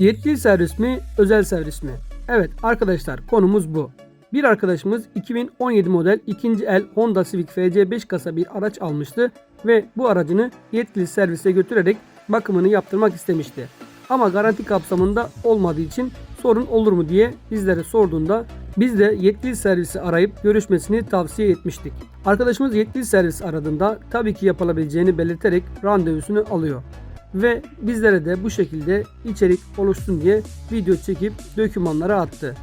Yetkili servis mi, özel servis mi? Evet arkadaşlar konumuz bu. Bir arkadaşımız 2017 model ikinci el Honda Civic FC5 kasa bir araç almıştı ve bu aracını yetkili servise götürerek bakımını yaptırmak istemişti. Ama garanti kapsamında olmadığı için sorun olur mu diye bizlere sorduğunda biz de yetkili servisi arayıp görüşmesini tavsiye etmiştik. Arkadaşımız yetkili servis aradığında tabii ki yapılabileceğini belirterek randevusunu alıyor ve bizlere de bu şekilde içerik oluşsun diye video çekip dokümanlara attı.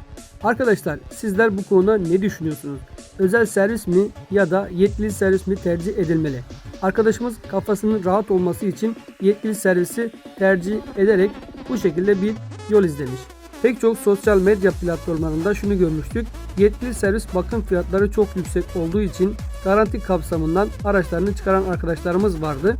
Arkadaşlar sizler bu konuda ne düşünüyorsunuz? Özel servis mi ya da yetkili servis mi tercih edilmeli? Arkadaşımız kafasının rahat olması için yetkili servisi tercih ederek bu şekilde bir yol izlemiş. Pek çok sosyal medya platformlarında şunu görmüştük. Yetkili servis bakım fiyatları çok yüksek olduğu için garanti kapsamından araçlarını çıkaran arkadaşlarımız vardı.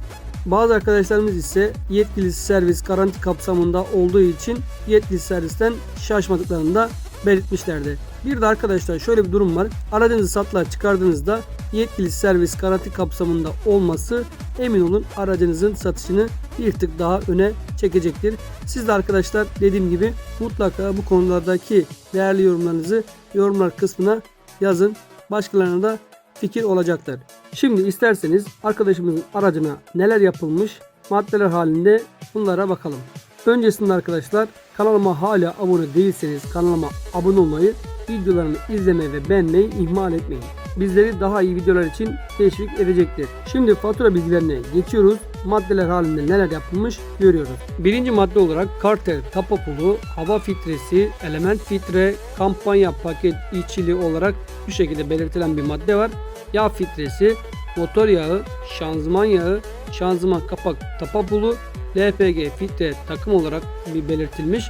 Bazı arkadaşlarımız ise yetkili servis garanti kapsamında olduğu için yetkili servisten şaşmadıklarını da belirtmişlerdi. Bir de arkadaşlar şöyle bir durum var. Aracınızı satlığa çıkardığınızda yetkili servis garanti kapsamında olması emin olun aracınızın satışını bir tık daha öne çekecektir. Siz de arkadaşlar dediğim gibi mutlaka bu konulardaki değerli yorumlarınızı yorumlar kısmına yazın. Başkalarına da fikir olacaktır. Şimdi isterseniz arkadaşımızın aracına neler yapılmış maddeler halinde bunlara bakalım. Öncesinde arkadaşlar kanalıma hala abone değilseniz kanalıma abone olmayı, videolarımı izlemeyi ve beğenmeyi ihmal etmeyin. Bizleri daha iyi videolar için teşvik edecektir. Şimdi fatura bilgilerine geçiyoruz. Maddeler halinde neler yapılmış görüyoruz. Birinci madde olarak kartel, tapa pulu, hava filtresi, element filtre, kampanya paket içili olarak bu şekilde belirtilen bir madde var. Yağ filtresi, motor yağı, şanzıman yağı, şanzıman kapak tapa pulu, LPG filtre takım olarak bir belirtilmiş.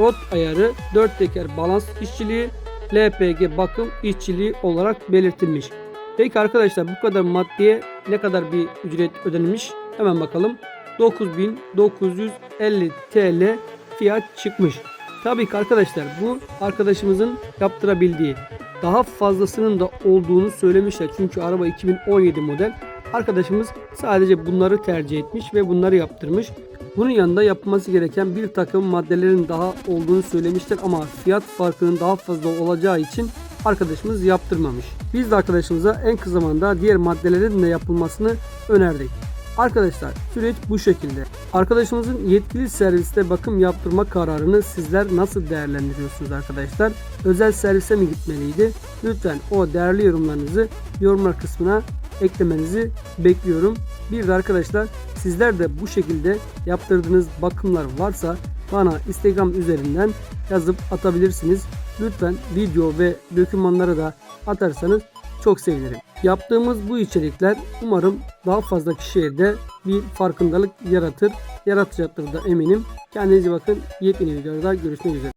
Rot ayarı, 4 teker balans işçiliği, LPG bakım işçiliği olarak belirtilmiş. Peki arkadaşlar bu kadar maddeye ne kadar bir ücret ödenilmiş? Hemen bakalım. 9950 TL fiyat çıkmış. Tabii ki arkadaşlar bu arkadaşımızın yaptırabildiği daha fazlasının da olduğunu söylemişler. Çünkü araba 2017 model. Arkadaşımız sadece bunları tercih etmiş ve bunları yaptırmış. Bunun yanında yapılması gereken bir takım maddelerin daha olduğunu söylemişler ama fiyat farkının daha fazla olacağı için arkadaşımız yaptırmamış. Biz de arkadaşımıza en kısa zamanda diğer maddelerin de yapılmasını önerdik. Arkadaşlar süreç bu şekilde. Arkadaşımızın yetkili serviste bakım yaptırma kararını sizler nasıl değerlendiriyorsunuz arkadaşlar? Özel servise mi gitmeliydi? Lütfen o değerli yorumlarınızı yorumlar kısmına eklemenizi bekliyorum. Bir de arkadaşlar sizler de bu şekilde yaptırdığınız bakımlar varsa bana Instagram üzerinden yazıp atabilirsiniz. Lütfen video ve dokümanları da atarsanız çok sevinirim. Yaptığımız bu içerikler umarım daha fazla kişiye de bir farkındalık yaratır. Yaratacaktır da eminim. Kendinize bakın. Yepyeni videoda görüşmek üzere.